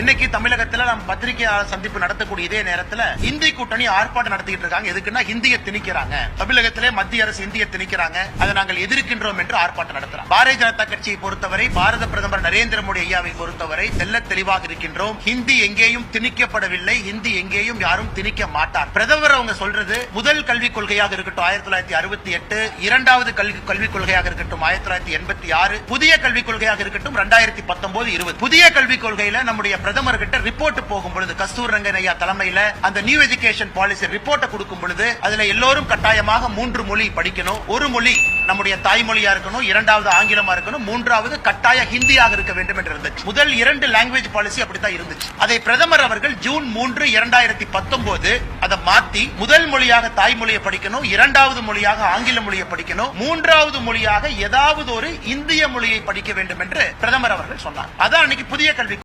இன்னைக்கு தமிழகத்துல நம்ம பத்திரிகையாளர் சந்திப்பு நடத்தக்கூடிய இதே நேரத்துல இந்தி கூட்டணி ஆர்ப்பாட்டம் நடத்திட்டு இருக்காங்க. எதுக்குன்னா ஹிந்தியை திணிக்கிறாங்க. தமிழகத்திலே மத்திய அரசு இந்தியை திணிக்கிறாங்க. அதை நாங்கள் எதிர்க்கின்றோம் என்று ஆர்ப்பாட்டம் நடத்துறோம் பாரதிய ஜனதா கட்சியை பொறுத்தவரை பாரத பிரதமர் நரேந்திர மோடி ஐயாவை பொறுத்தவரை தெல்ல தெளிவாக இருக்கின்றோம். ஹிந்தி எங்கேயும் திணிக்கப்படவில்லை. ஹிந்தி எங்கேயும் யாரும் திணிக்க மாட்டார். பிரதமர் அவங்க சொல்றது முதல் கல்விக் கொள்கையாக இருக்கட்டும் ஆயிரத்தி தொள்ளாயிரத்தி அறுபத்தி எட்டு இரண்டாவது கல்வி கல்விக் கொள்கையாக இருக்கட்டும் ஆயிரத்தி தொள்ளாயிரத்தி எண்பத்தி ஆறு புதிய கல்விக் கொள்கையாக இருக்கட்டும் ரெண்டாயிரத்தி பத்தொன்பது இருபது. புதிய கல்விக் கொள்கையில நம்முடைய பிரதமர் கிட்ட ரிப்போர்ட் போகும் பொழுது கஸ்தூர் ரங்கன் ஐயா தலைமையில அந்த நியூ எஜுகேஷன் பாலிசி ரிப்போர்ட்டை கொடுக்கும் பொழுது அதுல எல்லோரும் கட்டாயமாக மூன்று மொழி படிக்கணும். ஒரு மொழி நம்முடைய தாய்மொழியா இருக்கணும் இரண்டாவது ஆங்கிலமா இருக்கணும் மூன்றாவது கட்டாய ஹிந்தியாக இருக்க வேண்டும் என்று இருந்துச்சு. முதல் இரண்டு லாங்குவேஜ் பாலிசி அப்படித்தான் இருந்துச்சு. அதை பிரதமர் அவர்கள் ஜூன் மூன்று இரண்டாயிரத்தி பத்தொன்பது அதை மாத்தி முதல் மொழியாக தாய்மொழியை படிக்கணும் இரண்டாவது மொழியாக ஆங்கில மொழியை படிக்கணும் மூன்றாவது மொழியாக ஏதாவது ஒரு இந்திய மொழியை படிக்க வேண்டும் என்று பிரதமர் அவர்கள் சொன்னார். அதான் அன்னைக்கு புதிய கல்வி